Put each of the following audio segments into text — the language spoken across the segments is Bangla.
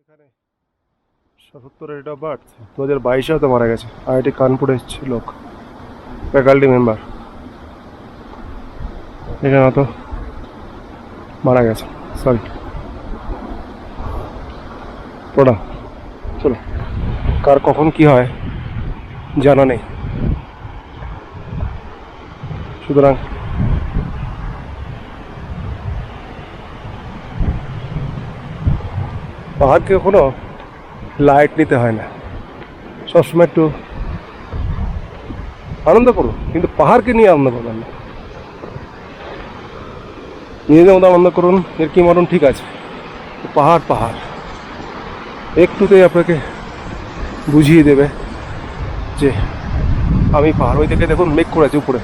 এখানে? সত্তর রেট অফ বার্থ দু হাজার মারা গেছে। আইআইটি কানপুরের লোক। Faculty member. এখানে হয়তো মারা গেছে। সরি। প্রণাম চলো। কার কখন কি হয়, জানা নেই। সুতরাং পাহাড়কে কখনো লাইট নিতে হয় না। সবসময় একটু আনন্দ করো, কিন্তু পাহাড়কে নিয়ে আনন্দ করবেন না। নিজেদের মতো আনন্দ করুন, এর কি মরণ? ঠিক আছে। পাহাড় পাহাড়। একটুতেই আপনাকে বুঝিয়ে দেবে যে আমি পাহাড় ওই থেকে দেখুন, মেঘ করেছে উপরে।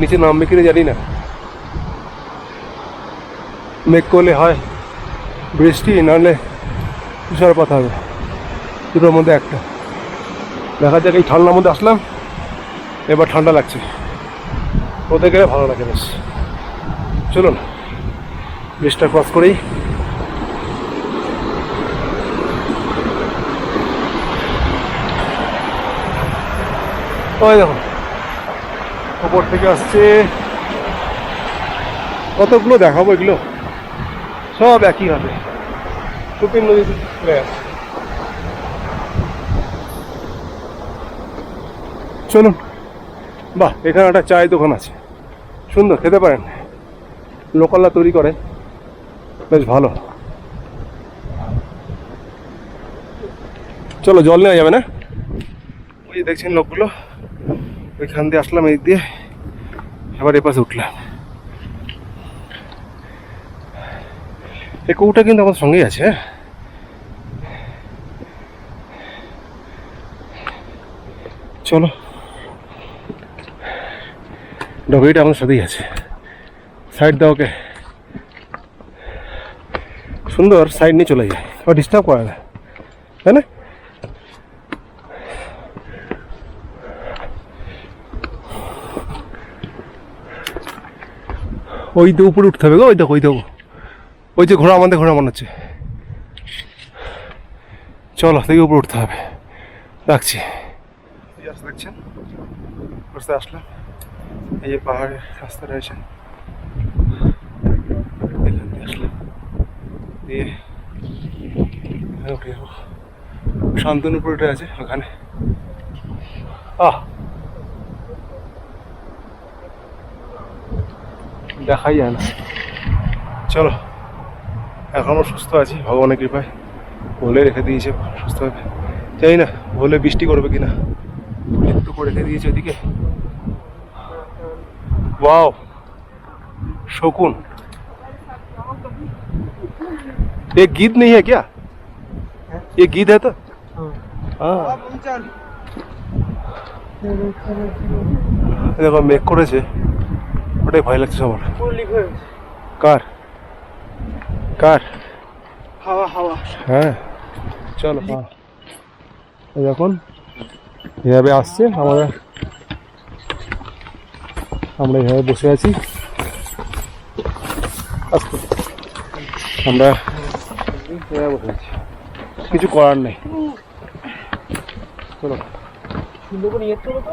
নিচে নামবে কিনা জানি না। মেঘ করলে হয় বৃষ্টি, নাহলে তুষারপাত হবে। দুটোর মধ্যে একটা। দেখা যাক এই ঠান্ডার মধ্যে আসলাম, এবার ঠান্ডা লাগছে। ওতে গেলে ভালো লাগে বেশ। চলুন ব্রিজটা ক্রস করেই ওই দেখো ওপর থেকে আসছে, কতগুলো দেখাবো এগুলো? সব একই হবে। সুপিন নদীতে চলে চলুন। বাহ, এখানে একটা চায়ের দোকান আছে। সুন্দর, খেতে পারেন। লোকালরা তৈরি করে বেশ ভালো। চলো, জল নেওয়া যাবে না? ওই দেখছেন লোকগুলো। ওইখান দিয়ে আসলাম, এই দিয়ে। এবার এপাশে উঠলাম। এই কৌটা কিন্তু আমার সঙ্গেই আছে হ্যাঁ? চলো। ডগরিটা আমাদের সাথেই আছে। সাইড দাও ওকে। সুন্দর সাইড নিয়ে চলে যায়। আবার ডিস্টার্ব করে না তাই না? ওই তো উপরে উঠতে হবে গো, ওই দেখো ওই দেখো। ওই যে ঘোড়া আমাদের, ঘোড়া মনে হচ্ছে। চলো, দেখি উপরে উঠতে হবে। রাখছি। দেখছেন? রাস্তায় আসলাম এই যে পাহাড়ের রাস্তা রয়েছে। আসলাম দিয়ে এখানে উঠে যাব শান্তনুপুর আছে, ওখানে। আহ! দেখাই যায় না। চলো। এখনও সুস্থ আছি ভগবানের কৃপায় বলে রেখে দিয়েছে সুস্থভাবে জানি না বলে বৃষ্টি করবে কিনা একটু করে রেখে দিয়েছে ওদিকে वाओ शकुन ये गीत नहीं है क्या ये गीत है तो हाँ দেখো মেঘ করেছে ওটাই ভয় লাগছে সবার কার কার? হাওয়া হাওয়া। হ্যাঁ। চলো হ্যাঁ এই দেখুন এভাবে আসছে আমরা আমরা এভাবে বসে আছি। আমরা বসে আছি। কিছু করার নেই। চলো। সুন্দর করে ইয়ে করো তো?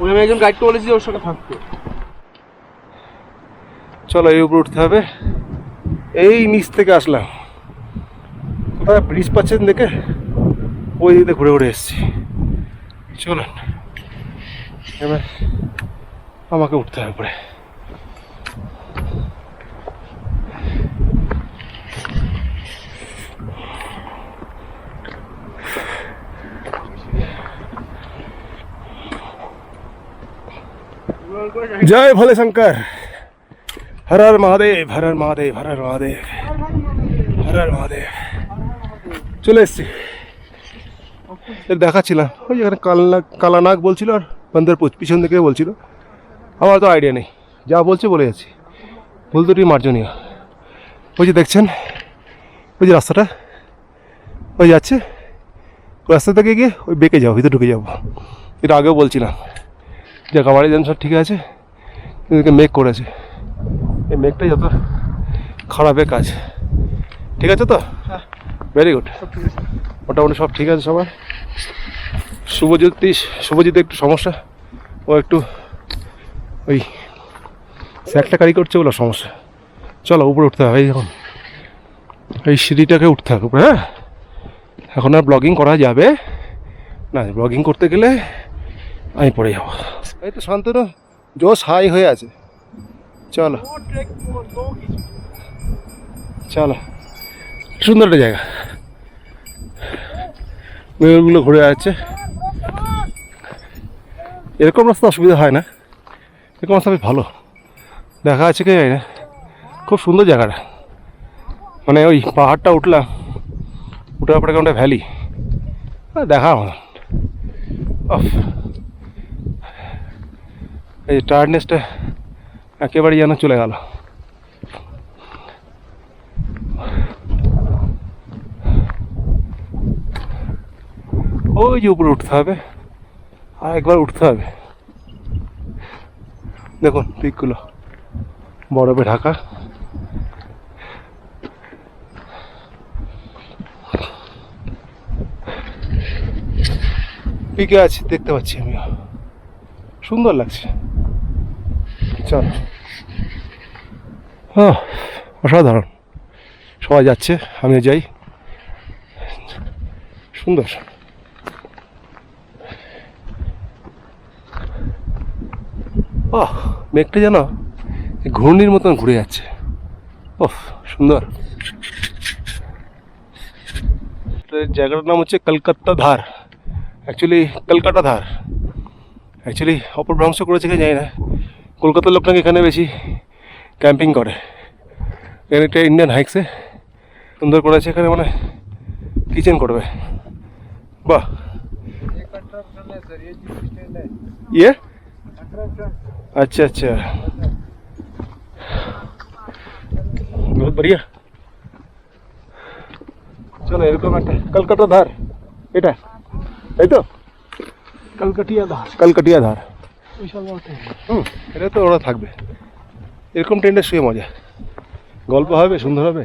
ওই আমি একজন গাইড বলেছি ওর সঙ্গে থাকতে। চলো, এই উপরে উঠতে হবে। এই নিচ থেকে আসলাম। কোথায় ব্রিজ পাচ্ছেন দেখে ওই দিকে ঘুরে ঘুরে এসেছি। চলুন, এবার আমাকে উঠতে হবে পরে জয় ভোলে শঙ্কর। হর হর মহাদেব, হর হর মহাদেব, হর হর মহাদেব, হর হর মহাদেব। চলে এসছি। দেখাচ্ছিলাম। ওই যেখানে কালনাগ কালানাগ বলছিল আর বন্দর পিছন থেকে বলছিল। আমার তো আইডিয়া নেই। যা বলছে বলে যাচ্ছি। ভুল দুটি মার্জনীয়। ওই যে দেখছেন? ওই যে রাস্তাটা। ওই যাচ্ছে। রাস্তা থেকে গিয়ে ওই বেঁকে যাও ভিতরে ঢুকে যাব। এটা আগেও বলছিলাম। যে খাবারের যেন সব ঠিক আছে? এদিকে মেঘ করেছে। এই মেঘটাই যত খারাপের কাজ। ঠিক আছে তো? হ্যাঁ। ভেরি গুড ঠিক আছে। মোটামুটি সব ঠিক আছে সবার? শুভজ্যোতি শুভজিৎ একটু সমস্যা। ও একটু ওই স্যাকটা কারি করছে ওগুলো সমস্যা। চলো উপরে উঠতে হবে এই এখন এই সিঁড়িটাকে উঠতে হবে উপরে হ্যাঁ? এখন আর ব্লগিং করা যাবে না। ব্লগিং করতে গেলে আমি পড়ে যাব। এই তো শান্তনু জোশ হাই হয়ে আছে। চলো। চলো। সুন্দর একটা জায়গা। ময়ূরগুলো ঘুরে যাচ্ছে এরকম রাস্তা অসুবিধা হয় না। এরকম রাস্তা বেশ ভালো। দেখা আছে কি জানি না। খুব সুন্দর জায়গাটা। মানে ওই পাহাড়টা উঠলাম উঠার পরে কোনটা ভ্যালি দেখা আমার অফ এই টায়ার্ডনেসটা একেবারে যেন চলে গেল। ওই যে উপরে উঠতে হবে, আর একবার উঠতে হবে। দেখুন পিকগুলো বরফে ঢাকা। পিকে আছে, দেখতে পাচ্ছি আমিও। সুন্দর লাগছে। চল। অসাধারণ। সবাই যাচ্ছে, আমিও যাই। সুন্দর। ওহ মেঘটা যেন ঘূর্ণির মতন ঘুরে যাচ্ছে। ওহ সুন্দর। জায়গাটার নাম হচ্ছে কলকাতা ধার। অ্যাকচুয়ালি কলকাতা ধার। অ্যাকচুয়ালি অপভ্রংশ করেছে কি জানি না। কলকাতার লোক নাকি এখানে বেশি ক্যাম্পিং করে এখানে একটা ইন্ডিয়ান হাইকসে সুন্দর করেছে এখানে মানে কিচেন করবে বাহ एक अट्रैक्शन है सर ये जीप स्टैंड है ইয়ে अट्रैक्शन अच्छा अच्छा बहुत बढ़िया চলো এরকম একটা কলকাতা ধার এটা এই তো कलकटिया दास কলকাটিয়া ধার विशाल बात है হুম এটা তো ওরা থাকবে। এরকম ট্রেন্ডে শুয়ে মজা। গল্প হবে সুন্দর হবে।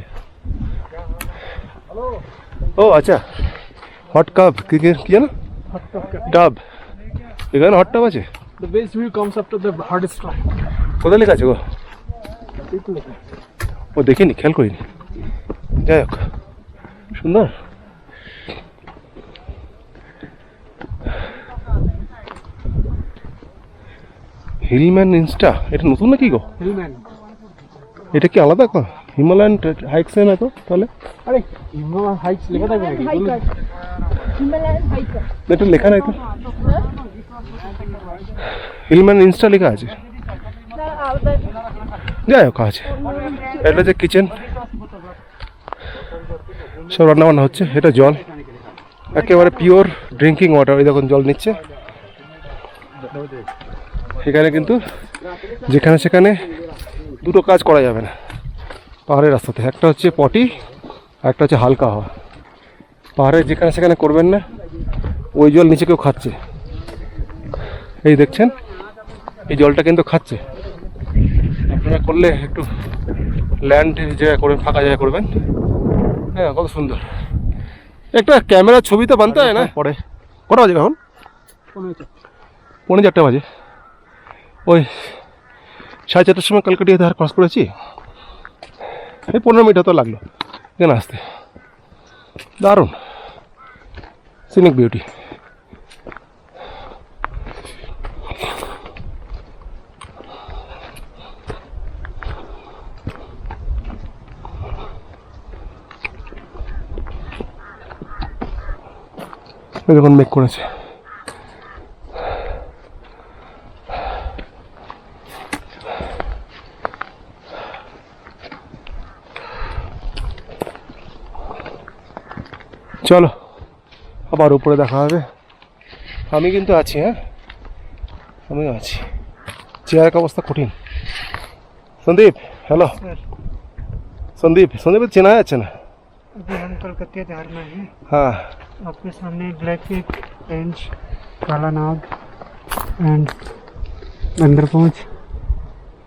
ও আচ্ছা। হট কাপ কি কি জানো? ডাব এখানে হট টাব আছে? Hardest rock. কোথায় লেখা আছে গো? ও দেখিনি খেয়াল করিনি। যাই হোক সুন্দর। হিলম্যান ইনস্টা এটা নতুন নাকি গো? হিলম্যান এটা কি আলাদা কো? হিমালয়ান হাইকস না তো তাহলে? আরে হিমালয়ান হাইকস লেখা থাকবে নাকি? হিমালয়ান হাইকস এটা লেখা নাই তো? হিলম্যান ইনস্টা লেখা আছে? যাই হোক আছে। এটা যে কিচেন সব রান্না বান্না হচ্ছে এটা জল। একেবারে পিওর ড্রিঙ্কিং ওয়াটার ওই দেখুন জল নিচ্ছে। এখানে কিন্তু যেখানে সেখানে দুটো কাজ করা যাবে না। পাহাড়ের রাস্তাতে। একটা হচ্ছে পটি আর একটা হচ্ছে হালকা হওয়া। পাহাড়ে যেখানে সেখানে করবেন না ওই জল নিচে কেউ খাচ্ছে। এই দেখছেন এই জলটা কিন্তু খাচ্ছে। আপনারা করলে একটু ল্যান্ড জায়গায় করবেন ফাঁকা জায়গায় করবেন। হ্যাঁ কত সুন্দর। একটা ক্যামেরা ছবি তো বানতে হয় না? পরে। কটা বাজে এখন? পৌনে চারটে বাজে। ওই সাড়ে চারটার সময় কালকাটিয়া ধার ক্রস করেছি। এই পনেরো মিনিট তো লাগল। এখানে আসতে। দারুণ। সিনিক বিউটি যখন মেক করেছে। চলো আবার উপরে দেখা হবে আমি কিন্তু আছি হ্যাঁ আমিও আছি চেয়ারের অবস্থা কঠিন সন্দীপ হ্যালো সন্দীপ সন্দীপ চেনা যাচ্ছে না अभी हम कलकत्ता धार में हैं হ্যাঁ आपके सामने ब्लैक रेंज काला नाग एंड बंदर पहुंच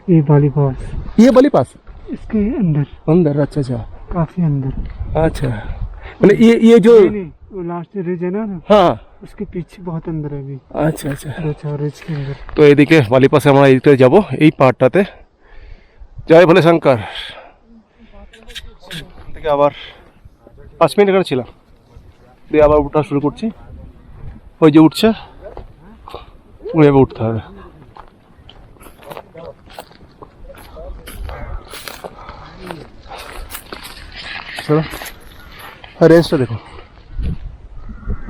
ये बाली पास ये वाली पास इसके अंदर अंदर अच्छा अच्छा काफी अंदर अच्छा मैंने ये ये जो नहीं नहीं वो लास्ट रिज है ना हाँ उसके पीछे बहुत अंदर है अभी আচ্ছা আচ্ছা दो चार रिज के अंदर তো এদিকে বালিপাশে আমরা এদিকে যাব এই পাহাড়টাতে জয় ভোলে শঙ্কর এখান থেকে আবার পাঁচ মিনিট এখানে ছিলাম দিয়ে আবার উঠা শুরু করছি ওই যে উঠছে ওইভাবে উঠতে হবে চলো আর রেঞ্জটা দেখো।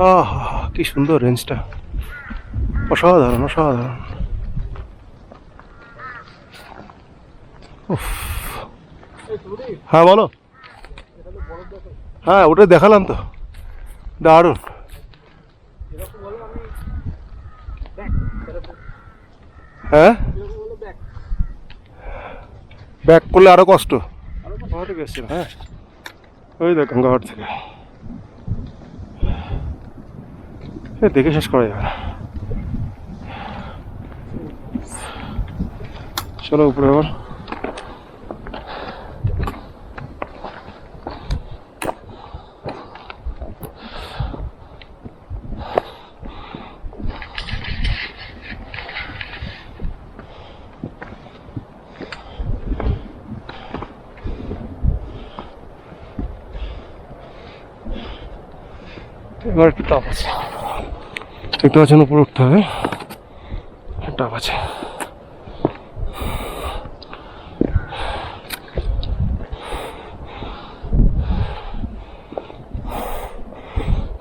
আহ কি সুন্দর রেঞ্জটা অসাধারণ অসাধারণ। উফ। হ্যাঁ বলো। হ্যাঁ ওটা দেখালাম তো। দারুণ। হ্যাঁ? ব্যাক করলে আরও কষ্ট। হ্যাঁ। ওই দেখ গঙ্গাঘাট থেকে। এ দেখে শেষ করা যাবে চলো উপরে আবার। এবার একটু টাপ আছে। একটু আছে, উপরে উঠতে হবে। টাপ আছে।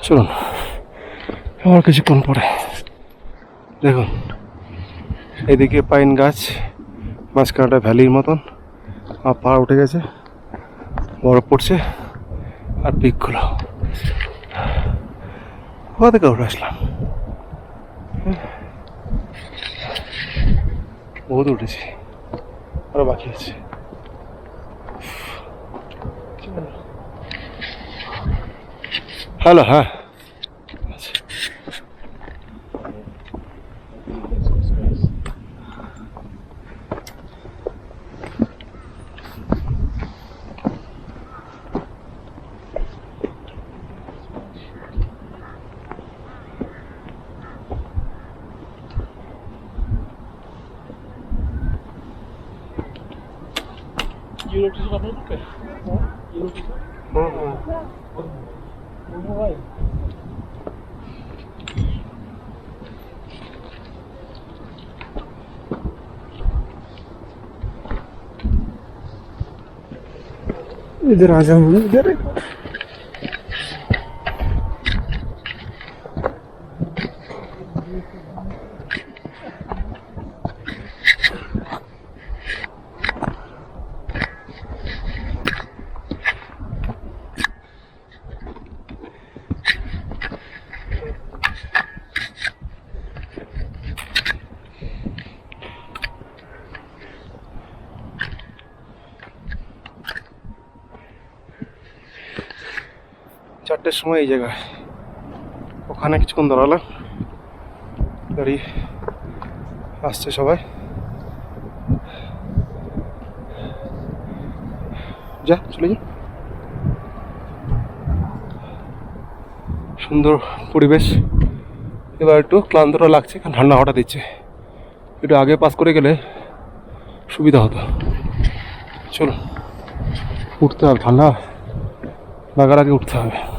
চলুন, আবার কিছুক্ষণ পরে। দেখুন, এদিকে পাইন গাছ, মাঝখানটা ভ্যালির মতন। আর পাহাড় উঠে গেছে, বরফ পড়ছে, আর পিকগুলো। কোথা থেকে উঠে আসলাম বহুত উঠেছি। আরও বাকি আছে। হ্যালো হ্যাঁ। 1400 lira dedik ya. Hı hı. Bu var ya. İdir hacım bunu giderek. চারটের সময় এই জায়গায়। ওখানে কিছুক্ষণ দাঁড়ালাম। গাড়ি আসছে সবাই। যা, চলে যা। সুন্দর পরিবেশ। এবার একটু ক্লান্তটা লাগছে, কারণ ঠান্ডা হঠাৎ দিচ্ছে। একটু আগে পাস করে গেলে সুবিধা হতো। চলো, উঠতে হবে। ঠান্ডা লাগার আগে উঠতে হবে।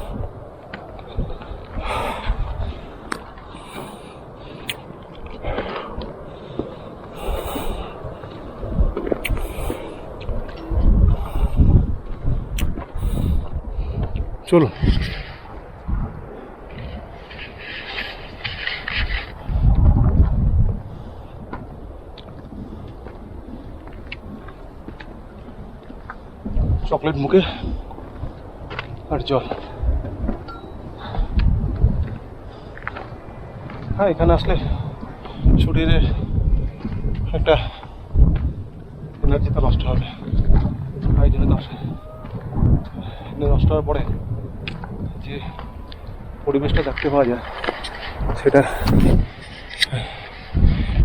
চলো। চকলেট মুখে আর জল। হ্যাঁ এখানে আসলে শরীরের একটা এনার্জিটা নষ্ট হবে। নষ্ট হওয়ার পরে যে পরিবেশটা দেখতে পাওয়া যায়, সেটা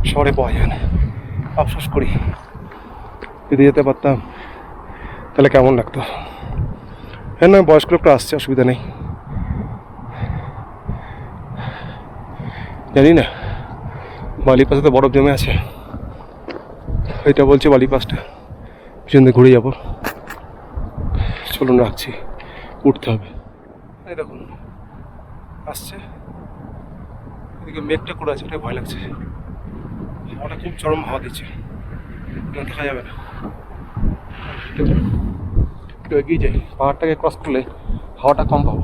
শহরে পাওয়া যায় না। আফসোস করি। যদি যেতে পারতাম, তাহলে কেমন লাগতো? হ্যাঁ না বয়স্ক লোকটা আসছে, অসুবিধা নেই। জানি না, বালিপাশে তো বরফ জমে আছে। এটা বলছে বালিপাসটা পিছন দিয়ে ঘুরে যাব। চলুন, রাখছি। উঠতে হবে। এই দেখুন আসছে। এদিকে মেঘটা করে আছে ভয় লাগছে। হাওয়াটা খুব চরম হাওয়া দিচ্ছে। দেখা যাবে না। একটু এগিয়ে যাই, পাহাড়টাকে ক্রস করলে হাওয়াটা কম পাবো।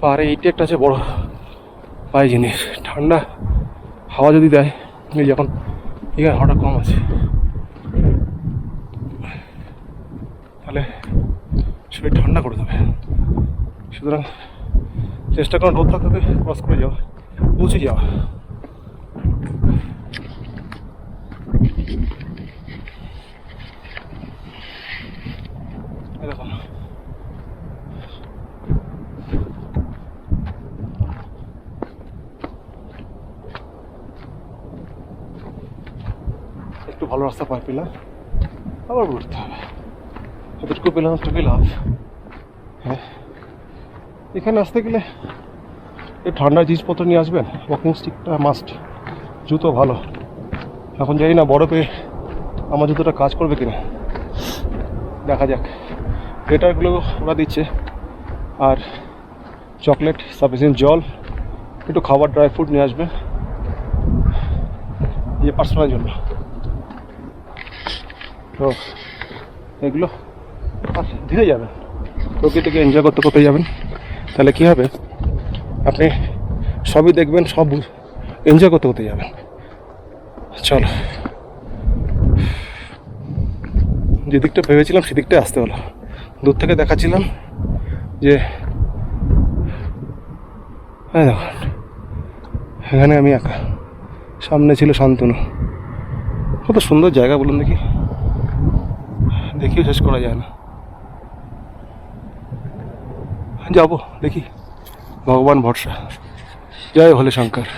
পাহাড়ে এইটা একটা আছে বড়। পাই জিনিস, ঠান্ডা হাওয়া যদি দেয় যখন এখানে হাওয়াটা কম আছে। তাহলে শরীর ঠান্ডা করে দেবে। সুতরাং চেষ্টা করুন রোদ থাকতে ক্রস করে যাওয়া পৌঁছে যাওয়া দেখুন একটু ভালো রাস্তা পার পেলাম, আবার ঘুরতে হবে। এতটুকু পেলাম টুকু লাভ হ্যাঁ। এখানে আসতে গেলে ঠান্ডার জিনিসপত্র নিয়ে আসবেন ওয়াকিং স্টিকটা মাস্ট জুতো ভালো। এখন জানি না বরফে আমার জুতোটা কাজ করবে কিনা। দেখা যাক। গ্রেটারগুলো ওরা দিচ্ছে। আর চকলেট সাফিসিয়েন্ট জল, একটু খাবার ড্রাই ফ্রুট নিয়ে আসবে। যে পার্সোনাল জন্য। তো, এগুলো। আর ধীরে যাবেন। প্রকৃতিকে এনজয় করতে করতে যাবেন। তাহলে কী হবে? আপনি সবই দেখবেন, সব এনজয় করতে করতে যাবেন। চলো। যে দিকটা ভেবেছিলাম সেদিকটাই আসতে হলো। দূর থেকে দেখাচ্ছিলাম যে হ্যাঁ দেখুন এখানে আমি একা। সামনে ছিল শান্তনু। কত সুন্দর জায়গা বলুন দেখি। দেখিও শেষ করা যায় না। যাব দেখি ভগবান ভরসা জয় ভোলে শঙ্কর